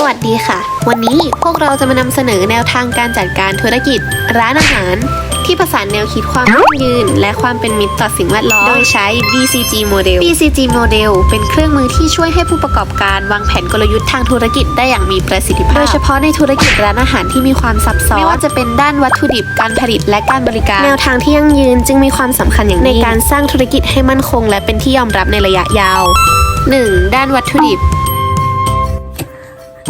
สวัสดีค่ะ วันนี้พวกเราจะมานำเสนอแนวทางการจัดการธุรกิจ ร้านอาหาร ที่ผสานแนวคิดความยั่งยืน และความเป็นมิตรต่อสิ่งแวดล้อม โดยใช้ BCG Model BCG Model เป็นเครื่องมือที่ช่วยให้ผู้ประกอบการวางแผนกลยุทธ์ทางธุรกิจได้อย่างมีประสิทธิภาพ โดยเฉพาะในธุรกิจร้านอาหารที่มีความซับซ้อน ไม่ว่าจะเป็นด้านวัตถุดิบการผลิตและการบริการ แนวทางที่ยั่งยืนจึงมีความสำคัญอย่างยิ่งในการสร้างธุรกิจให้มั่นคง และเป็นที่ยอมรับในระยะยาว 1. ด้านวัตถุดิบ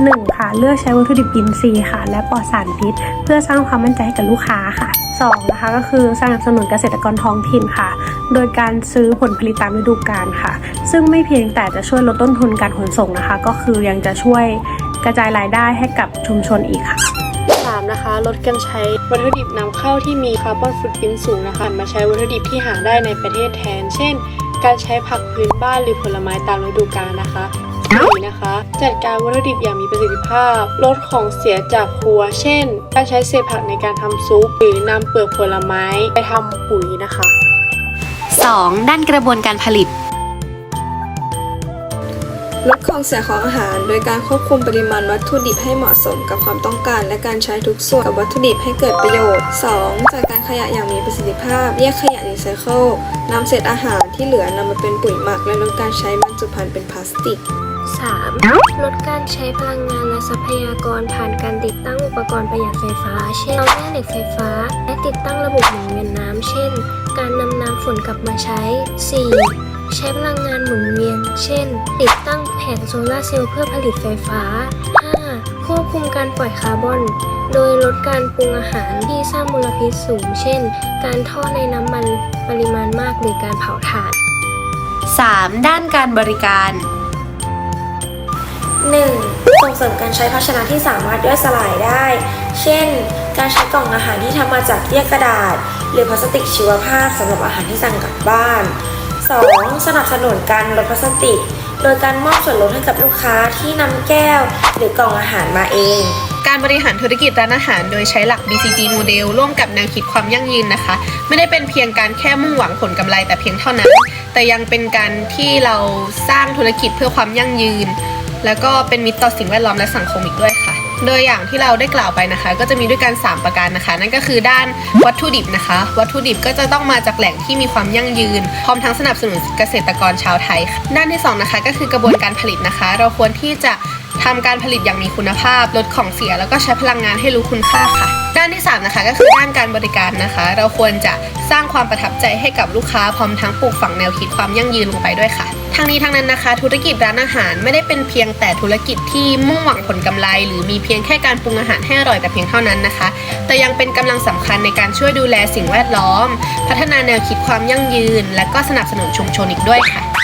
หนึ่งค่ะ เลือกใช้วัตถุดิบอินทรีย์ค่ะ และปลอดสารพิษ เพื่อสร้างความมั่นใจให้กับลูกค้าค่ะสองนะคะก็คือสนับสนุนเกษตรกรท้องถิ่นค่ะ โดยการซื้อผลผลิตตามฤดูกาลค่ะ ซึ่งไม่เพียงแต่จะช่วยลดต้นทุนการขนส่งนะคะ ก็คือยังจะช่วยกระจายรายได้ให้กับชุมชนอีกค่ะ3นะคะลดการใช้วัตถุดิบนำเข้าที่มีคาร์บอนฟุตปรินสูงนะคะมาใช้วัตถุดิบที่หาได้ในประเทศแทน เช่น การใช้ผักพื้นบ้านหรือผลไม้ตามฤดูกาลนะคะ 4นะคะ จัดการวัตถุดิบอย่างมีประสิทธิภาพ ลดของเสียจากครัว เช่น การใช้เศษผักในการทำซุป หรือนำเปลือกผลไม้ไปทำปุ๋ยนะคะ 2. ด้านกระบวนการผลิต ลดของเสียของอาหาร โดยการควบคุมปริมาณวัตถุดิบให้เหมาะสมกับความต้องการ และการใช้ทุกส่วนกับวัตถุดิบให้เกิดประโยชน์ 2. จัดการขยะอย่างมีประสิทธิภาพแยกขยะรีไซเคิลนำเศษอาหารที่เหลือนำมาเป็นปุ๋ยหมัก และลดการใช้บรรจุภัณฑ์เป็นพลาสติก 3. ลดการใช้พลังงานและทรัพยากรผ่านการติดตั้งอุปกรณ์ประหยัดไฟฟ้า เช่นเตาแม่เหล็กไฟฟ้า และติดตั้งระบบหมุนเวียนน้ำ เช่น การนำน้ำฝนกลับมาใช้ 4. ใช้พลังงานหมุนเวียน เช่น ติดตั้งแผงโซลาร์เซลล์เพื่อผลิตไฟฟ้า 5. ควบคุมการปล่อยคาร์บอน โดยลดการปรุงอาหารที่สร้างมลพิษสูง เช่น การทอดในน้ำมันปริมาณมากหรือการเผาถ่าน 3. ด้านการบริการ 1. ส่งเสริมการใช้ภาชนะที่สามารถย่อยสลายได้ เช่น การใช้กล่องอาหารที่ทำมาจากเยื่อกระดาษ หรือพลาสติกชีวภาพสำหรับอาหารที่สั่งกลับบ้าน 2. สนับสนุนการลดพลาสติก โดยการมอบส่วนลดให้กับลูกค้าที่นำแก้ว หรือกล่องอาหารมาเอง การบริหารธุรกิจร้านอาหารโดยใช้หลัก BCG Model ร่วมกับแนวคิดความยั่งยืนนะคะ ไม่ได้เป็นเพียงการแค่มุ่งหวังผลกำไรแต่เพียงเท่านั้น แต่ยังเป็นการที่เราสร้างธุรกิจเพื่อความยั่งยืน แล้วก็เป็นมิตรต่อสิ่งแวดล้อมและสังคมอีกด้วยค่ะ โดยอย่างที่เราได้กล่าวไปนะคะ ก็จะมีด้วยกัน 3 ประการนะคะ นั่นก็คือด้านวัตถุดิบนะคะ วัตถุดิบก็จะต้องมาจากแหล่งที่มีความยั่งยืน พร้อมทั้งสนับสนุนเกษตรกรชาวไทยค่ะด้านที่สองนะคะก็คือกระบวนการผลิตนะคะ เราควรที่จะ ทำการผลิตอย่างมีคุณภาพ ลดของเสียแล้วก็ใช้พลังงานให้รู้คุณค่าค่ะ ด้านที่สามนะคะ ก็คือด้านการบริการนะคะ เราควรจะสร้างความประทับใจให้กับลูกค้าพร้อมทั้งปลูกฝังแนวคิดความยั่งยืนลงไปด้วยค่ะทั้งนี้ทั้งนั้นนะคะ ธุรกิจร้านอาหารไม่ได้เป็นเพียงแต่ธุรกิจที่มุ่งหวังผลกำไร หรือมีเพียงแค่การปรุงอาหารให้อร่อยแต่เพียงเท่านั้นนะคะ แต่ยังเป็นกำลังสำคัญในการช่วยดูแลสิ่งแวดล้อม พัฒนาแนวคิดความยั่งยืน และก็สนับสนุนชุมชนอีกด้วยค่ะ